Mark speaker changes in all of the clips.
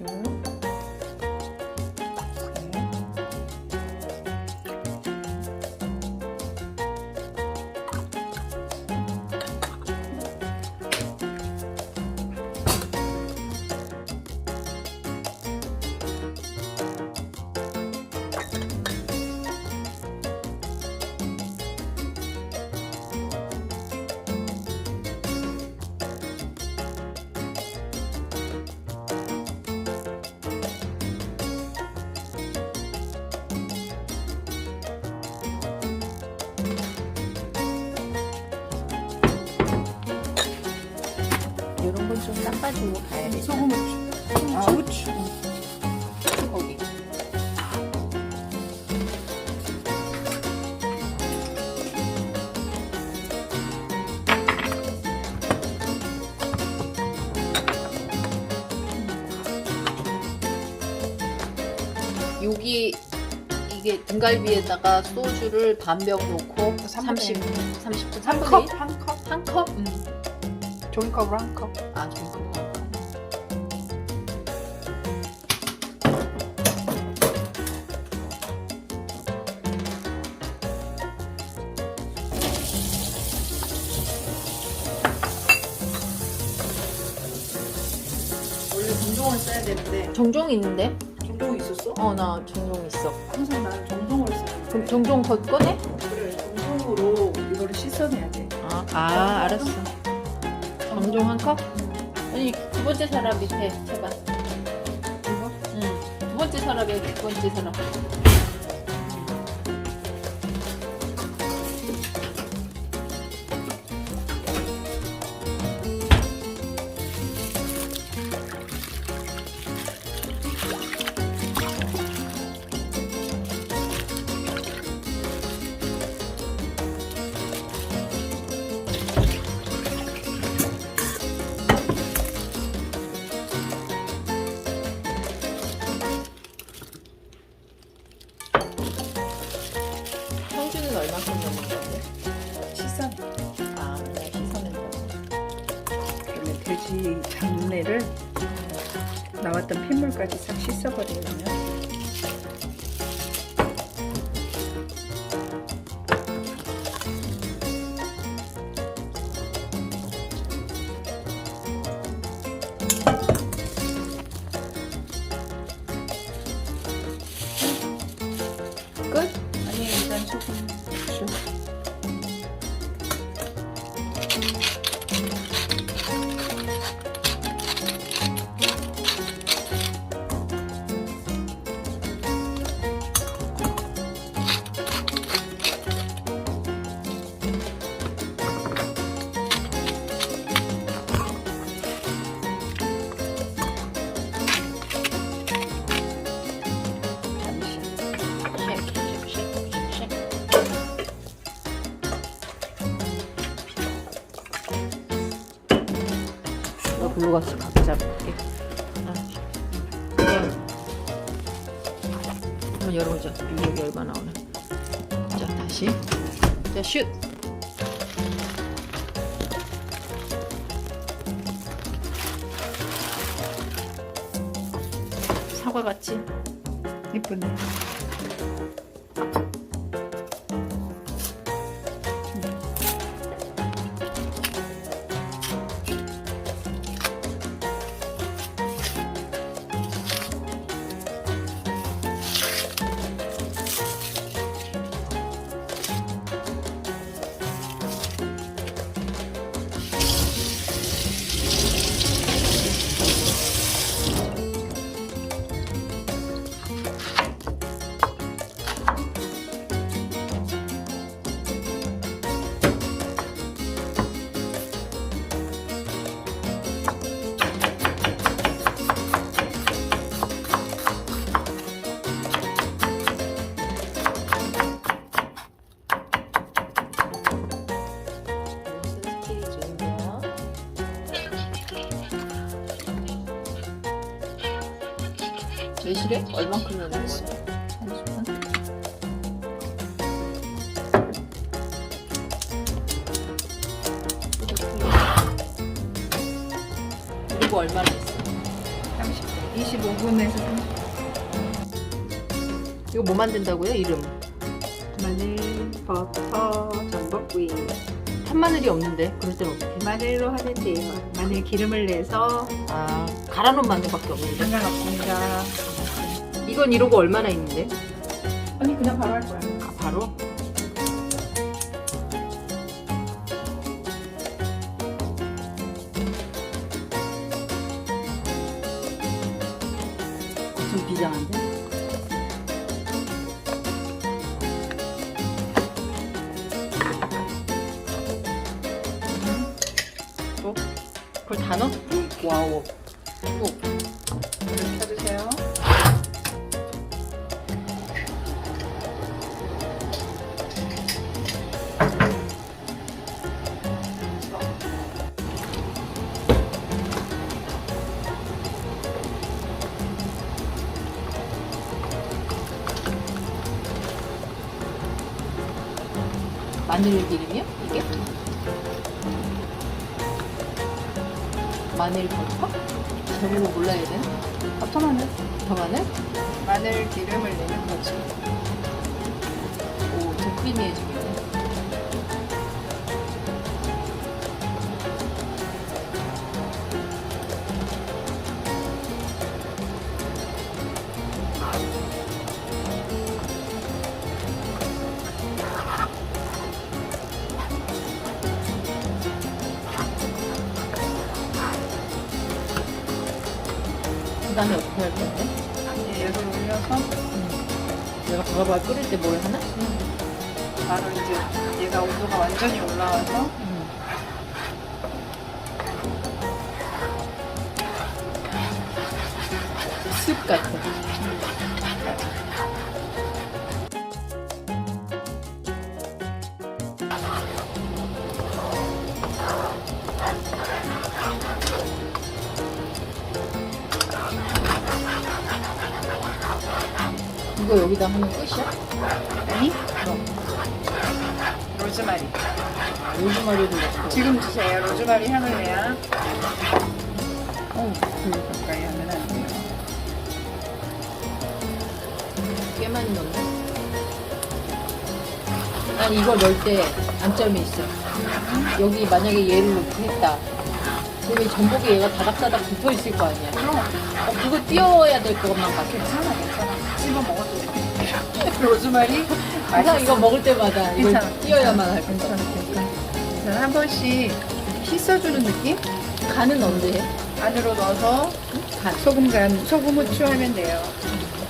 Speaker 1: 음. 닦아주고 가야 돼.
Speaker 2: 소금 후추. 아, 후추.
Speaker 1: 거기. 여기 이게 등갈비에다가 소주를 반병 넣고 30 30분
Speaker 2: 한
Speaker 1: 3분의
Speaker 2: 컵, 한 컵.
Speaker 1: 한 컵? 음.
Speaker 2: 종이컵으로 한 컵.
Speaker 1: 아, 좀 그거.
Speaker 2: 원래 정종을 써야 되는데
Speaker 1: 정종 있는데?
Speaker 2: 정종 있었어?
Speaker 1: 어, 나 정종 있어.
Speaker 2: 항상 나는 정종을 쓰는데
Speaker 1: 그럼 정종 거 꺼내?
Speaker 2: 그래 정종으로 이거를 씻어내야 돼.
Speaker 1: 아, 아 알았어. 정종 한 컵? 아니, 두 번째 사람 밑에 제발.
Speaker 2: 이거?
Speaker 1: 응. 두 번째 사람에 두 번째 사람.
Speaker 2: 나왔던 핏물까지 싹 씻어버리려면
Speaker 1: 글로 가서 각 잡을게. 한번 열어보자. 여기 얼마 나오나. 자, 다시. 자, 슛. 사과 같지?
Speaker 2: 이쁘네.
Speaker 1: 제실에 얼만큼 넣는?
Speaker 2: 한 스푼.
Speaker 1: 그리고 얼마나 했어?
Speaker 2: 30. 25분에서 30분.
Speaker 1: 이거 뭐 만든다고요? 이름.
Speaker 2: 마늘, 버터, 전복구이.
Speaker 1: 탄마늘이 없는데 그럴 땐 어떻게?
Speaker 2: 마늘로 하는데요. 마늘 기름을 내서
Speaker 1: 아 갈아놓은 마늘밖에 없는데.
Speaker 2: 상관없습니다.
Speaker 1: 이건 이러고 얼마나 있는데?
Speaker 2: 언니 그냥 바로 할 거야.
Speaker 1: 아 바로? 좀 비장한데? 또? 그걸 다 넣어? 와우. 또. 마늘 기름이요? 이게? 마늘 버터? 저런 거 몰라야 되나?
Speaker 2: 버터 마늘.
Speaker 1: 더 마늘?
Speaker 2: 마늘 기름을 내는 거지.
Speaker 1: 오, 더 크리미해지겠 어떻게 할 건데?
Speaker 2: 얘를 올려서
Speaker 1: 내가 바글바글 끓일 때 뭘 하나?
Speaker 2: 바로 이제 얘가 온도가 완전히 올라와서
Speaker 1: 숲 같아. 이거 여기다 하면 끝이야?
Speaker 2: 아니
Speaker 1: 그럼
Speaker 2: 로즈마리.
Speaker 1: 로즈마리도 넣고
Speaker 2: 지금 주세요. 로즈마리 향을 내야
Speaker 1: 어,
Speaker 2: 불 가까이 하면 안 돼요.
Speaker 1: 꽤 많이 넣네 난 이거 넣을 때 단점이 있어 여기 만약에 얘를 넣고 했다 그러면 전복에 얘가 다닥다닥 붙어 있을 거 아니야
Speaker 2: 그럼
Speaker 1: 어, 그거 띄워야 될 것만 같아
Speaker 2: 괜찮아 괜찮아. 씹어 먹어도 돼. 로즈마리
Speaker 1: 항상 이거 먹을 때마다 이걸
Speaker 2: 괜찮아.
Speaker 1: 띄워야만 할 거다
Speaker 2: 괜찮아. 괜찮아. 한 번씩 씻어주는 느낌?
Speaker 1: 간은 언제 해?
Speaker 2: 안으로 넣어서
Speaker 1: 간
Speaker 2: 소금 간 소금 후추 하면 돼요.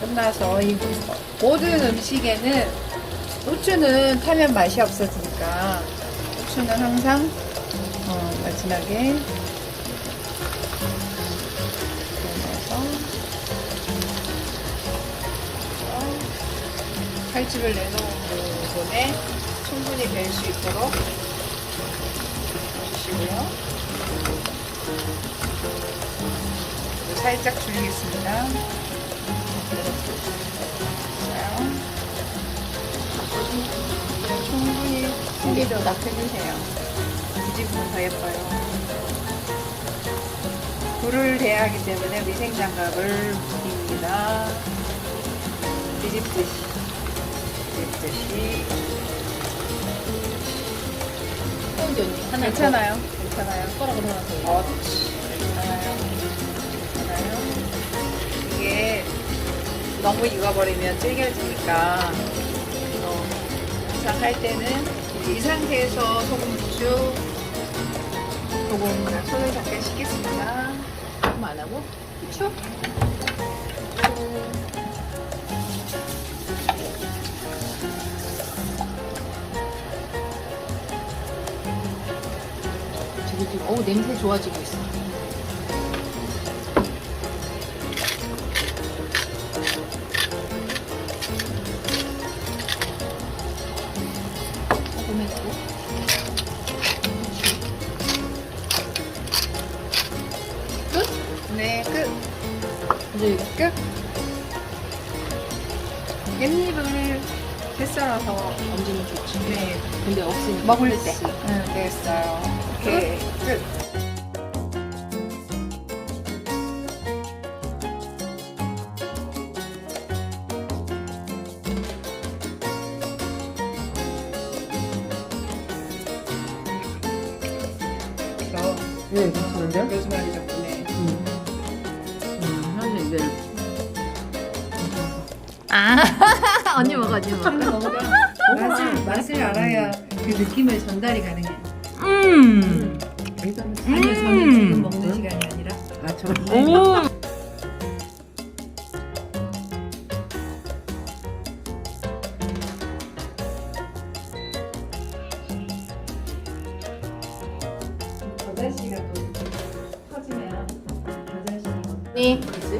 Speaker 2: 끝나서 이 모든 음식에는 후추는 타면 맛이 없어지니까 후추는 항상 어, 마지막에 칼집을 내놓은 부분에 충분히 뵐 수 있도록 넣어주시고요. 살짝 줄이겠습니다. 충분히 고기도 딱 해주세요. 뒤집으면 더 예뻐요. 불을 대야 하기 때문에 위생장갑을 깁니다. 뒤집듯이. 뒤집듯이.
Speaker 1: 언제 언니 하나
Speaker 2: 괜찮아요. 괜찮아요.
Speaker 1: 숟가락으로 하나 더
Speaker 2: 어, 괜찮아요. 괜찮아요. 이게 너무 익어버리면 질겨지니까 어, 항상 할 때는 이 상태에서 소금 후추 소금 손을 잠깐 씻겠습니다.
Speaker 1: 조금 안 하고 후추? 어우 냄새 좋아지고 있어 끝?
Speaker 2: 네, 끝.
Speaker 1: 이제
Speaker 2: 끝. 깻잎을 채 썰어서
Speaker 1: 얹으면 좋지
Speaker 2: 네,
Speaker 1: 근데 없으니까
Speaker 2: 먹을 때. 응, 됐어요. 오케이. 끝.
Speaker 3: 나 예, 괜찮은데요?
Speaker 2: 요즘에 하기
Speaker 3: 음.
Speaker 1: 음, 사실 이제 아 언니 먹어 언니 먹어.
Speaker 2: 맛을, 맛을 알아야 그 느낌을 전달이 가능해.
Speaker 1: 음.
Speaker 2: 아, 저
Speaker 1: 오.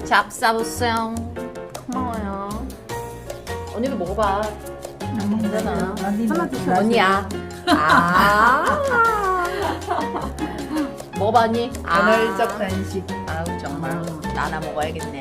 Speaker 1: 잡사보세요. 고마워요. 언니도 먹어봐.
Speaker 3: 하나 드세요.
Speaker 1: 언니야. 아. 먹어봐, 언니.
Speaker 2: 간헐적 단식.
Speaker 1: 아우, 정말. 나나 먹어야겠네.